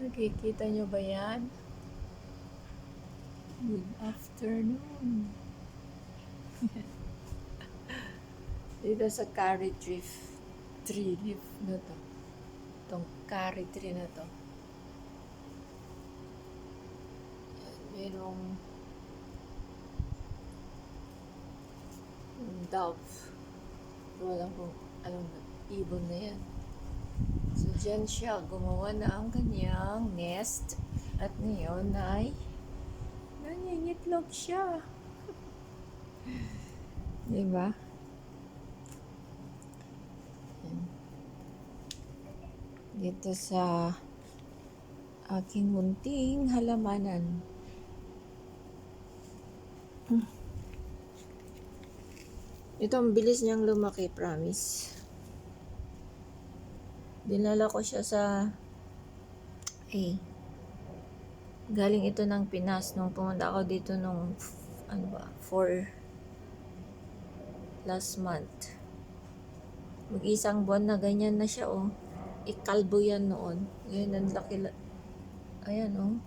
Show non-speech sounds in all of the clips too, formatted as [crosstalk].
Nakikita nyo ba yan? Good afternoon. [laughs] Dito sa curry tree, tree leaf na to. Itong curry tree na to. Merong dove. Wala kung anong ibon na yan. So, dyan siya gumawa na ang kanyang nest. At ngayon ay nangingitlog siya. [laughs] diba? Dito sa aking munting halamanan. Hmm. Ito, ang bilis niyang lumaki, promise. Dinala ko siya sa... Eh, galing ito ng Pinas nung pumunta ako dito nung, ano ba, for last month. Mag-isang buwan na ganyan na siya, oh. Ikalbo yan noon. Ngayon, ang laki, la- ayan, oh.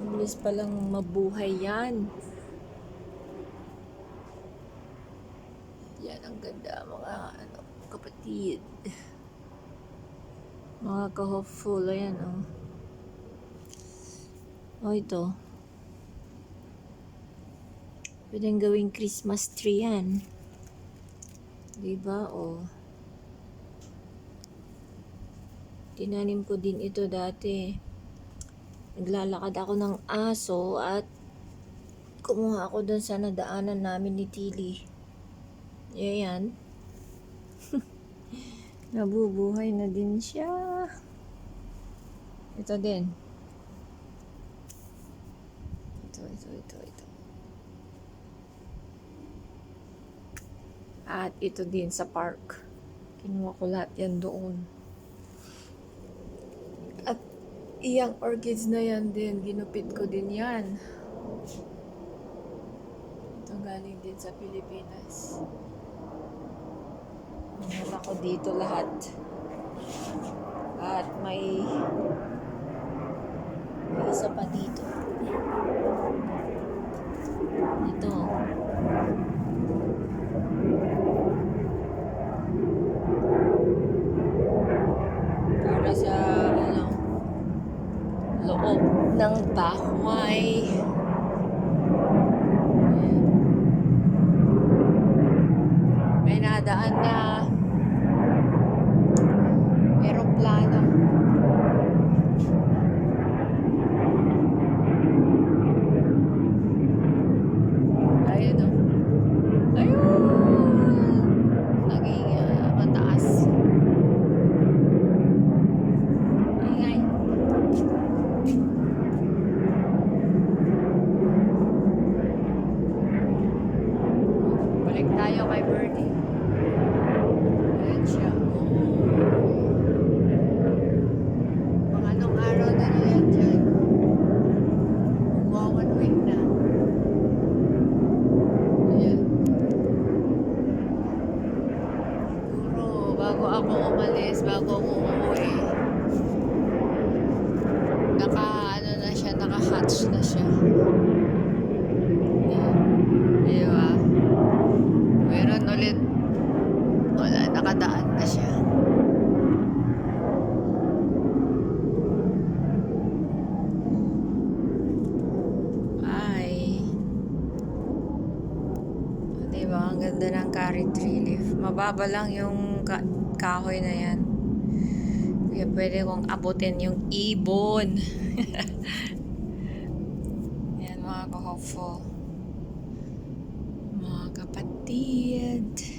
Mabilis palang mabuhay yan. Yan ang ganda mga ano, kapatid. Mga ka-hopeful. Ayan oh. Oh ito. Pwedeng gawing Christmas tree yan. Diba? Oh. Tinanim ko din ito dati. Naglalakad ako ng aso at kumuha ako dun sa nadaanan namin ni Tilly. Ayan. [laughs] Nabubuhay na din siya. Ito din. Ito, ito, ito, ito. At ito din sa park. Kinuha ko lahat yan doon. At iyang orchids na yan din. Ginupit ko din yan. Ito galing din sa Pilipinas. Dinala ko dito lahat. At may may isa pa dito. Ito. Para sa ano, loob ng bahay. May nadaan na eroplano. Ayun o. Ayun! Naging ah, mataas. Ingay. Balik tayo kay Birdie. Ayan siya. Mga anong araw na na yan dyan. Magwa one week na. Ayan. Siguro, bago ako umalis, bago ako umuwi, naka, ano na siya, naka-hatch na siya. Ayan. Di ba? Meron ulit. Wala, nakadaan na siya. Ay. Di ba? Ang ganda ng curry tree leaf. Mababa lang yung kahoy na yan. Kaya pwede kong abutin yung ibon. [laughs] yan mga ka-hopeful. Mga kapatid.